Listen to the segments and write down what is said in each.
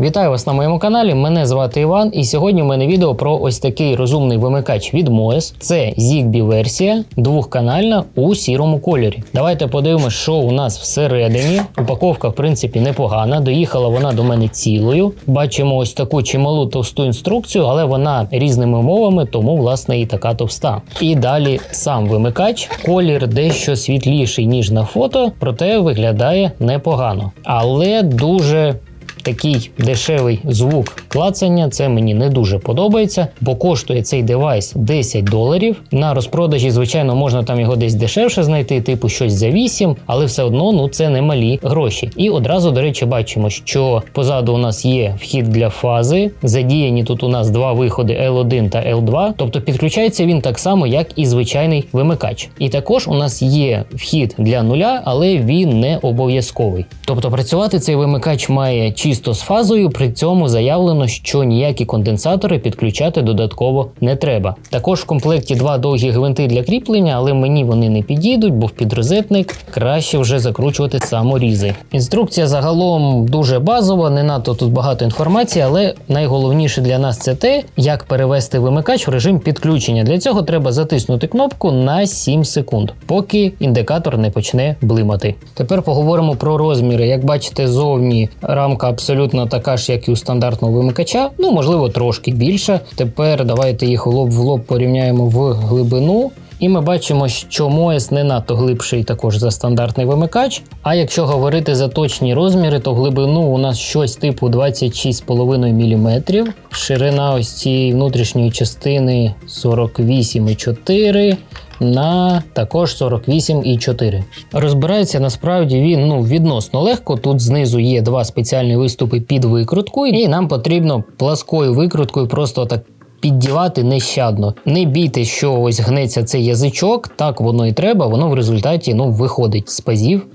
Вітаю вас на моєму каналі. Мене звати Іван, і сьогодні в мене відео про ось такий розумний вимикач від MOES. Це Zigbee версія двохканальна у сірому кольорі. Давайте подивимося, що у нас всередині. Упаковка, в принципі, непогана. Доїхала вона до мене цілою. Бачимо ось таку чималу товсту інструкцію, але вона різними мовами, тому власне і така товста. І далі сам вимикач. Колір дещо світліший ніж на фото, проте виглядає непогано, але дуже такий дешевий звук клацання. Це мені не дуже подобається, бо коштує цей девайс 10 доларів. На розпродажі, звичайно, можна там його десь дешевше знайти, типу щось за 8, але все одно ну це не малі гроші. І одразу, до речі, бачимо, що позаду у нас є вхід для фази. Задіяні тут у нас два виходи L1 та L2, тобто підключається він так само, як і звичайний вимикач. І також у нас є вхід для нуля, але він не обов'язковий. Тобто працювати цей вимикач має чисто з фазою, при цьому заявлено, що ніякі конденсатори підключати додатково не треба. Також в комплекті два довгі гвинти для кріплення, але мені вони не підійдуть, бо в підрозетник краще вже закручувати саморізи. Інструкція загалом дуже базова, не надто тут багато інформації, але найголовніше для нас це те, як перевести вимикач в режим підключення. Для цього треба затиснути кнопку на 7 секунд, поки індикатор не почне блимати. Тепер поговоримо про розміри. Як бачите, зовні рамка абсолютно така ж, як і у стандартного вимикача, ну можливо трошки більша. Тепер давайте їх лоб в лоб порівняємо в глибину. І ми бачимо, що Моес не надто глибший також за стандартний вимикач. А якщо говорити за точні розміри, то глибину у нас щось типу 26,5 мм, ширина ось цієї внутрішньої частини 48,4 на також 48,4. Розбирається насправді він ну відносно легко. Тут знизу є два спеціальні виступи під викрутку, і нам потрібно пласкою викруткою просто так. Піддівати нещадно. Не бійте, що ось гнеться цей язичок, так воно і треба, воно в результаті ну, виходить з пазів.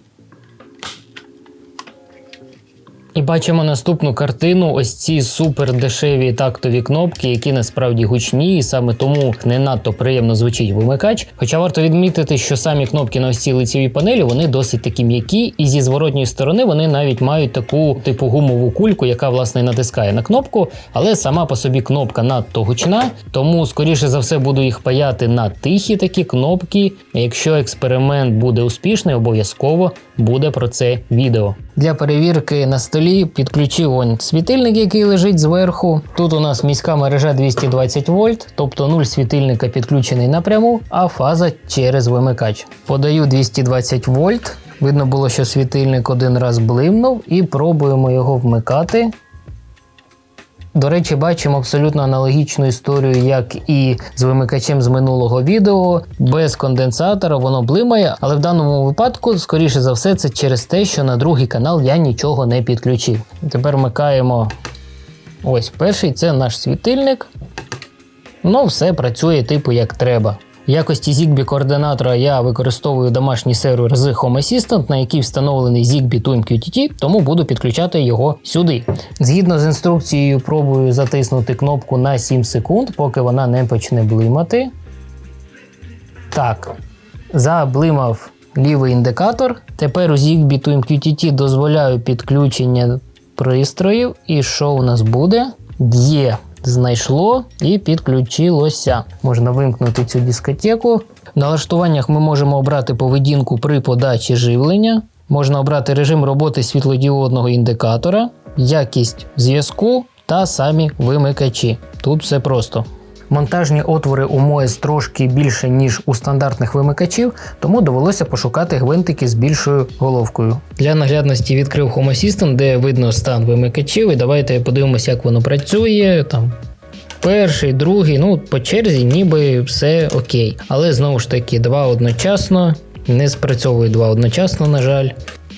І бачимо наступну картину: ось ці супер дешеві тактові кнопки, які насправді гучні, і саме тому не надто приємно звучить вимикач. Хоча варто відмітити, що самі кнопки на ось цій лицевій панелі вони досить такі м'які, і зі зворотньої сторони вони навіть мають таку типу гумову кульку, яка власне натискає на кнопку, але сама по собі кнопка надто гучна, тому скоріше за все буду їх паяти на тихі такі кнопки. Якщо експеримент буде успішний, обов'язково буде про це відео. Для перевірки на столі підключив он світильник, який лежить зверху. Тут у нас міська мережа 220 вольт, тобто нуль світильника підключений напряму, а фаза через вимикач. Подаю 220 вольт. Видно було, що світильник один раз блимнув, і пробуємо його вмикати. До речі, бачимо абсолютно аналогічну історію, як і з вимикачем з минулого відео. Без конденсатора воно блимає, але в даному випадку, скоріше за все, це через те, що на другий канал я нічого не підключив. Тепер вмикаємо ось перший це наш світильник. Ну, все працює типу як треба. В якості Zigbee координатора я використовую домашній сервер з Home Assistant, на який встановлений Zigbee to MQTT, тому буду підключати його сюди. Згідно з інструкцією, пробую затиснути кнопку на 7 секунд, поки вона не почне блимати. Так, заблимав лівий індикатор. Тепер у Zigbee to MQTT дозволяю підключення пристроїв. І що у нас буде? Є знайшло і підключилося. Можна вимкнути цю дискотеку. В налаштуваннях ми можемо обрати поведінку при подачі живлення. Можна обрати режим роботи світлодіодного індикатора, якість зв'язку та самі вимикачі. Тут все просто. Монтажні отвори у MOES трошки більше, ніж у стандартних вимикачів, тому довелося пошукати гвинтики з більшою головкою. Для наглядності відкрив Home Assistant, де видно стан вимикачів, і давайте подивимося, як воно працює. Там Перший, другий, ну по черзі, ніби все окей. Але знову ж таки, два одночасно. Не спрацьовує два одночасно, на жаль.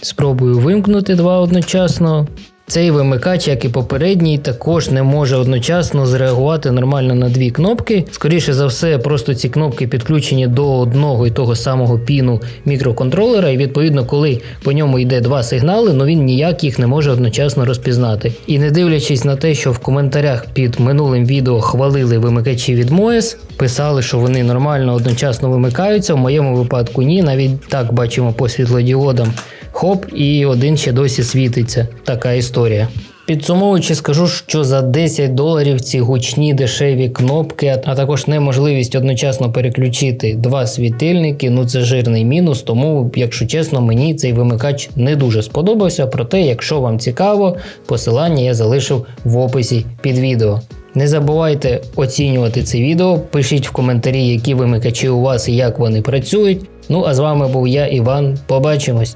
Спробую вимкнути два одночасно. Цей вимикач, як і попередній, також не може одночасно зреагувати нормально на дві кнопки. Скоріше за все, просто ці кнопки підключені до одного і того самого піну мікроконтролера, і відповідно, коли по ньому йде два сигнали, ну він ніяк їх не може одночасно розпізнати. І не дивлячись на те, що в коментарях під минулим відео хвалили вимикачі від MOES, писали, що вони нормально одночасно вимикаються. В моєму випадку ні, навіть так бачимо по світлодіодам. Хоп, і один ще досі світиться. Така історія. Підсумовуючи, скажу, що за 10 доларів ці гучні дешеві кнопки, а також неможливість одночасно переключити два світильники, ну це жирний мінус. Тому, якщо чесно, мені цей вимикач не дуже сподобався. Проте, якщо вам цікаво, посилання я залишив в описі під відео. Не забувайте оцінювати це відео, пишіть в коментарі, які вимикачі у вас і як вони працюють. Ну а з вами був я, Іван. Побачимось!